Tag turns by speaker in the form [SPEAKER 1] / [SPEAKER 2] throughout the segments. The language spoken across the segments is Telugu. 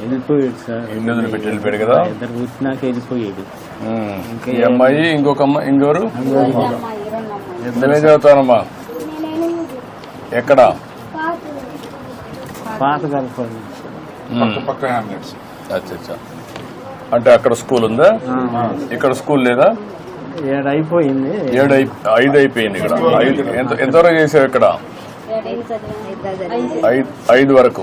[SPEAKER 1] వెళ్ళిపోయాడు సార్.
[SPEAKER 2] ఇల్లు వదిలిపెట్టి వెళ్ళిపోయాడు కదా?
[SPEAKER 1] ఇద్దరు పుట్టినాక వెళ్ళిపోయాడు.
[SPEAKER 2] ఉమ్, ఈ అమ్మాయి ఇంకొక అమ్మాయి ఇంకోరు ఇద్దరే చదువుతానమ్మా ఎక్కడ?
[SPEAKER 1] పాత కలపండి
[SPEAKER 2] ఉమ్,
[SPEAKER 3] పక్క హ్యామ్లెట్స్
[SPEAKER 2] అచ్చా అచ్చా అంటే అక్కడ స్కూల్ ఉందా? ఇక్కడ స్కూల్ లేదా?
[SPEAKER 1] ఏడు అయిపోయింది
[SPEAKER 2] ఏడు ఐదు. అయిపోయింది ఇక్కడ ఐదు ఎంతవరకు చేసావు ఇక్కడ? ఐదు ఐదు వరకు.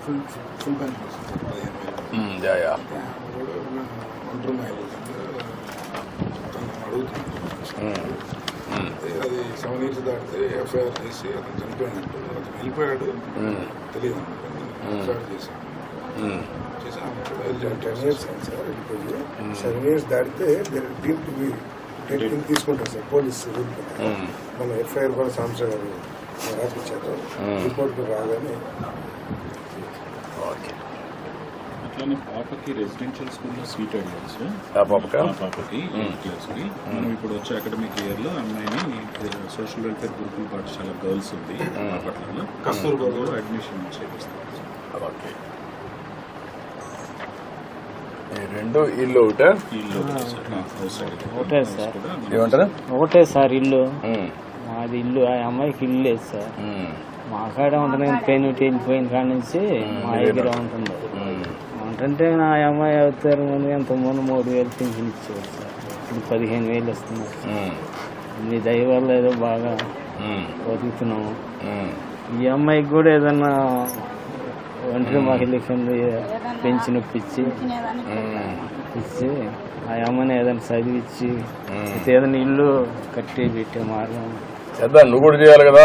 [SPEAKER 3] ఫుల్ ఫుల్ బ్యాంక్ పదిహేను వేలు
[SPEAKER 2] మ్మ్, యా యా
[SPEAKER 3] ఒంటరి మహిళలు అడుగుతున్నాను
[SPEAKER 2] మ్మ్. మ్మ్.
[SPEAKER 3] అది సెవెన్ ఇయర్స్ దాటితే ఎఫ్ఐఆర్ చేసి అతను చనిపోయినట్టు అతను వెళ్ళిపోయాడు. తెలియదు ఎఫ్ఐఆర్ చేశాను
[SPEAKER 4] సెవెన్ ఇయర్స్ దాటితే టీమ్ టు బి టెక్నిక్ తీసుకుంటారు సార్ పోలీస్. మన ఎఫ్ఐఆర్ కూడా సాంసర్ గారు రాపించారు రిపోర్ట్ రాగానే
[SPEAKER 5] అట్లానే పాపకి రెసిడెన్షియల్ స్కూల్లో సీట్ అడిగారు సార్
[SPEAKER 2] ఆ పాపకా?
[SPEAKER 5] ఆ పాపకి ఎయిత్ క్లాస్కి. మనం ఇప్పుడు వచ్చే అకాడమిక్ ఇయర్లో అమ్మాయిని సోషల్ వెల్ఫేర్ గురుకుల పాఠశాల గర్ల్స్ ఉంది బాపట్లలో కస్తూర్బాలో అడ్మిషన్ చేపిస్తాం
[SPEAKER 2] ఓకే. ఈ రెండు ఇల్లు ఒకటే?
[SPEAKER 5] సార్. హౌస్
[SPEAKER 1] ఒకటే సార్.
[SPEAKER 2] ఏమంటారు?
[SPEAKER 1] ఒకటే సార్ ఇల్లు. మాది ఇల్లు. ఆ అమ్మాయికి ఇల్లు లేదు సార్. మా కాడ ఉంటుంది పెయిన్ వెళ్ళిపోయిన కాడ నుంచి మా దగ్గర ఉంటుంది. ఉంటుంటే నా అమ్మాయి అవుతారు ముందు ఎంత ముందు మూడు వేలు పింఛన్ ఇచ్చేవారు ఇప్పుడు పదిహేను వేలు వస్తున్నారు. మీ దయ వల్ల ఏదో బాగా. బతుకుతున్నాము. ఈ అమ్మాయికి కూడా ఏదన్నా ఒంటరి మహిళ కింద పెంచి నొప్పించి
[SPEAKER 2] మ్మ్.
[SPEAKER 1] ఇచ్చి ఆ అమ్మని ఏదైనా చదివిచ్చి. ఏదైనా ఇల్లు కట్టి పెట్టే మార్గం
[SPEAKER 2] చేద్దాం నువ్వు కూడా చేయాలి కదా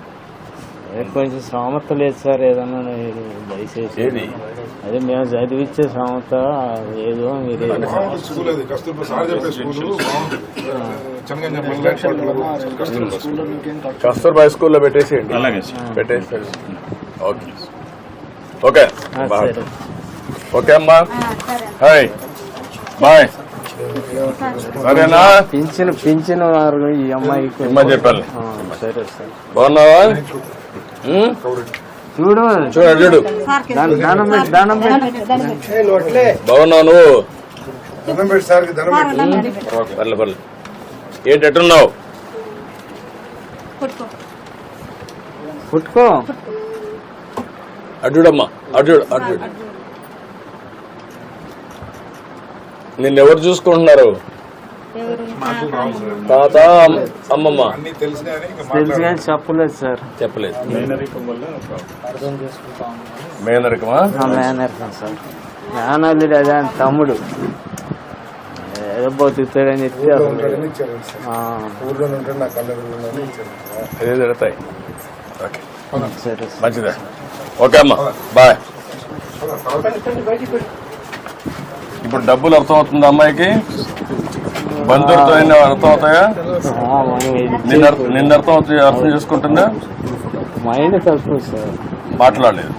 [SPEAKER 1] కొంచెం శ్రామత లేదు సార్ ఏదన్నా దయచేసి. అదే మేము చదివిచ్చే శ్రామత ఏదో మీరు
[SPEAKER 3] స్కూల్ అది. కస్తూర్బా
[SPEAKER 2] స్కూల్లో పెట్టేసేయండి. పెట్టేస్తారు ఓకే. ఓకే. ఓకే అమ్మా. హాయ్. బాయ్. సరేనా?
[SPEAKER 1] పింఛన్ పింఛన్ వారు ఈ అమ్మాయికి
[SPEAKER 2] అమ్మా చెప్పాలి.
[SPEAKER 1] సరే సార్.
[SPEAKER 2] బాగున్నావా?
[SPEAKER 1] చూడు.
[SPEAKER 2] చూడు చూడు.
[SPEAKER 1] దాని దానం పెట్టి దానం పెట్టి
[SPEAKER 4] ఏ నోట్లే.
[SPEAKER 2] బాగున్నావు నువ్వు? పర్లే పర్లే. ఏంటి ఎట్టున్నావు?
[SPEAKER 1] పుట్టుకో
[SPEAKER 2] అడ్డుడమ్మా అటు చూడు, నిన్నెవరు చూసుకుంటున్నారు?
[SPEAKER 3] మాకు రావు సార్.
[SPEAKER 2] తాత అమ్మ- అమ్మమ్మ.
[SPEAKER 1] చెప్పలేదు సార్.
[SPEAKER 2] చెప్పలేదు. మేనరికమా?
[SPEAKER 1] నా మేనర్కం సార్. మేనల్లుడు అదే తమ్ముడు. ఏదో బతుకుతాడని చెప్పి
[SPEAKER 2] ఏది
[SPEAKER 1] సార్.
[SPEAKER 2] మంచిదే. ఓకే అమ్మా. బాయ్. ఇప్పుడు డబ్బులు అర్థమవుతుందా అమ్మాయికి? బంధువులతో అయినా అర్థమవుతాయా? నిన్న అర్థం- నిన్న అర్థం అవుతాయి అర్థం చేసుకుంటుందా?
[SPEAKER 1] మైండ్ మాట్లాడలేదు.